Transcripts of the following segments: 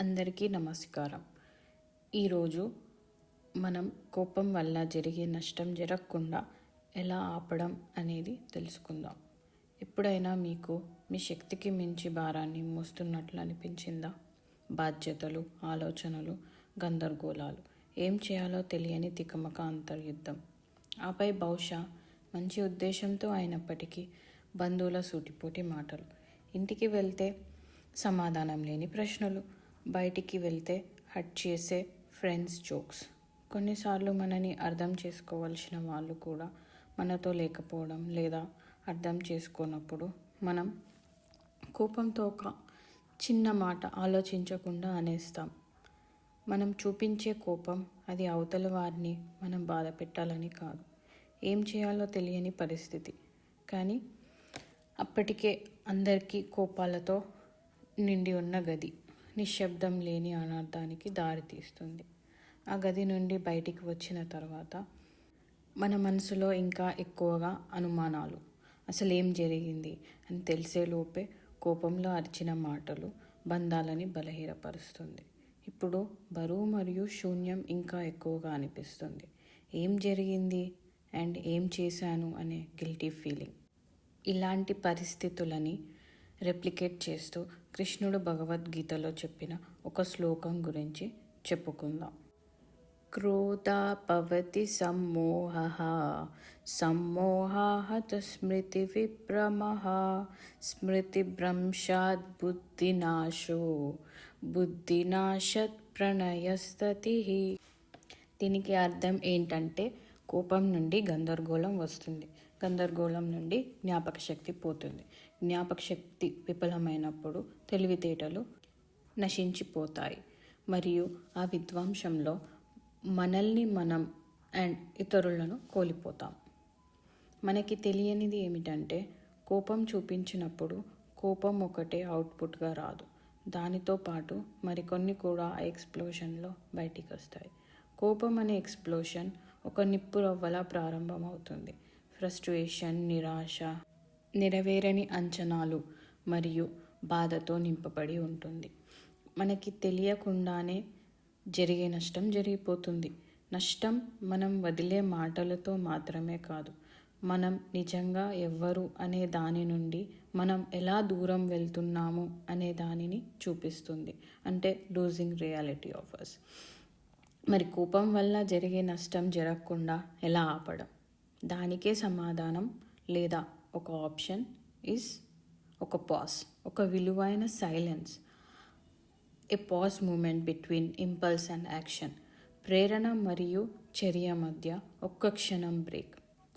అందరికీ నమస్కారం. ఈరోజు మనం కోపం వల్ల జరిగే నష్టం జరగకుండా ఎలా ఆపడం అనేది తెలుసుకుందాం. ఎప్పుడైనా మీకు మీ శక్తికి మించి భారాన్ని మోస్తున్నట్లు అనిపించిందా? బాధ్యతలు ఆలోచనలు గందరగోళాలు ఏం చేయాలో తెలియని తికమక అంతర్యుద్ధం. ఆపై బహుశా మంచి ఉద్దేశంతో అయినప్పటికీ బంధువుల సూటిపోటి మాటలు ఇంటికి వెళ్తే సమాధానం లేని ప్రశ్నలు బయటికి వెళ్తే హట్ చేసే ఫ్రెండ్స్ జోక్స్. కొన్నిసార్లు మనని అర్థం చేసుకోవాల్సిన వాళ్ళు కూడా మనతో లేకపోవడం లేదా అర్థం చేసుకోనప్పుడు మనం కోపంతో ఒక చిన్న మాట ఆలోచించకుండా అనేస్తాం. మనం చూపించే కోపం అది అవతల వారిని మనం బాధ పెట్టాలని కాదు. ఏం చేయాలో తెలియని పరిస్థితి. కానీ అప్పటికే అందరికీ కోపాలతో నిండి ఉన్న గది. నిశ్శబ్దం లేని అనర్థానికి దారితీస్తుంది ఆ గది నుండి బయటికి వచ్చిన తర్వాత మన మనసులో ఇంకా ఎక్కువగా అనుమానాలు. అసలు ఏం జరిగింది అని తెలిసేలోపే కోపంలో అరిచిన మాటలు బంధాలని బలహీనపరుస్తుంది. ఇప్పుడు బరువు మరియు శూన్యం ఇంకా ఎక్కువగా అనిపిస్తుంది. ఏం జరిగింది? అండ్ ఏం చేశాను? అనే గిల్టీ ఫీలింగ్. ఇలాంటి పరిస్థితులని రెప్లికేట్ చేస్తూ కృష్ణుడు భగవద్గీతలో చెప్పిన ఒక శ్లోకం గురించి చెప్పుకుందాం. క్రోధ పవతి సమ్మోహ సమ్మోహాహత స్మృతి విభ్రమ స్మృతిభ్రంశాద్ బుద్ధినాశో బుద్ధినాశత్ ప్రణయస్తతి. దీనికి అర్థం ఏంటంటే కోపం నుండి గందరగోళం వస్తుంది. గందరగోళం నుండి జ్ఞాపక శక్తి పోతుంది. జ్ఞాపక శక్తి విఫలమైనప్పుడు తెలివితేటలు నశించిపోతాయి. మరియు ఆ విధ్వంసంలో మనల్ని మనం అండ్ ఇతరులను కోల్పోతాం. మనకి తెలియనిది ఏమిటంటే కోపం చూపించినప్పుడు కోపం ఒకటే అవుట్పుట్గా రాదు. దానితో పాటు మరికొన్ని కూడా ఆ ఎక్స్ప్లోషన్లో బయటికి వస్తాయి కోపం అనే ఎక్స్ప్లోషన్ ఒక నిప్పు రవ్వలా ప్రారంభమవుతుంది. ఫ్రస్ట్రేషన్ నిరాశ నెరవేరని అంచనాలు మరియు బాధతో నింపబడి ఉంటుంది. మనకి తెలియకుండానే జరిగే నష్టం జరిగిపోతుంది. నష్టం మనం వదిలే మాటలతో మాత్రమే కాదు. మనం నిజంగా ఎవ్వరు అనే దాని నుండి మనం ఎలా దూరం వెళ్తున్నాము అనే దానిని చూపిస్తుంది. అంటే లూజింగ్ రియాలిటీ ఆఫ్ అస్ మరి కోపం వల్ల జరిగే నష్టం జరగకుండా ఎలా ఆపడం? దానికే సమాధానం లేదా ఒక ఆప్షన్ ఇస్ ఒక పాస్ ఒక విలువైన silence a pause moment between impulse and action ప్రేరణ మరియు చర్య మధ్య ఒక్క క్షణం బ్రేక్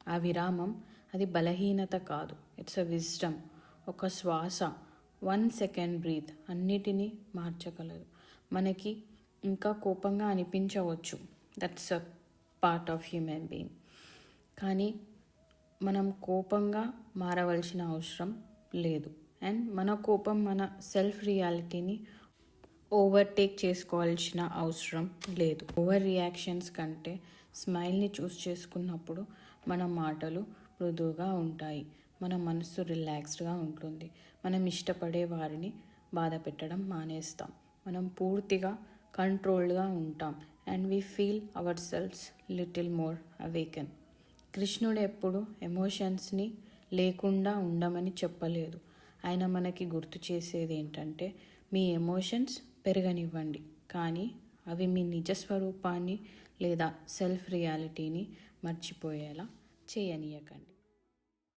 ఆ విరామం అది బలహీనత కాదు. ఇట్స్ అ విజ్డమ్ ఒక శ్వాస వన్ సెకండ్ బ్రీత్ అన్నిటినీ మార్చగలదు. మనకి ఇంకా కోపంగా అనిపించవచ్చు. That's a part of human being కానీ మనం కోపంగా మారవలసిన అవసరం లేదు. అండ్ మన కోపం మన సెల్ఫ్ రియాలిటీని ఓవర్టేక్ చేసుకోవాల్సిన అవసరం లేదు. ఓవర్ రియాక్షన్స్ కంటే స్మైల్ని చూస్ చేసుకున్నప్పుడు మన మాటలు మృదువుగా ఉంటాయి. మన మనసు రిలాక్స్డ్గా ఉంటుంది. మనం ఇష్టపడే వారిని బాధ పెట్టడం మానేస్తాం. మనం పూర్తిగా కంట్రోల్డ్గా ఉంటాం. And we feel our selfs little more awaken. కృష్ణుడు ఎప్పుడు ఎమోషన్స్ని లేకుండా ఉండమని చెప్పలేదు. ఆయన మనకి గుర్తు చేసేది ఏంటంటే మీ ఎమోషన్స్ పెరగనివ్వండి. కానీ అవి మీ నిజస్వరూపాన్ని లేదా సెల్ఫ్ రియాలిటీని మర్చిపోయేలా చేయనీయకండి.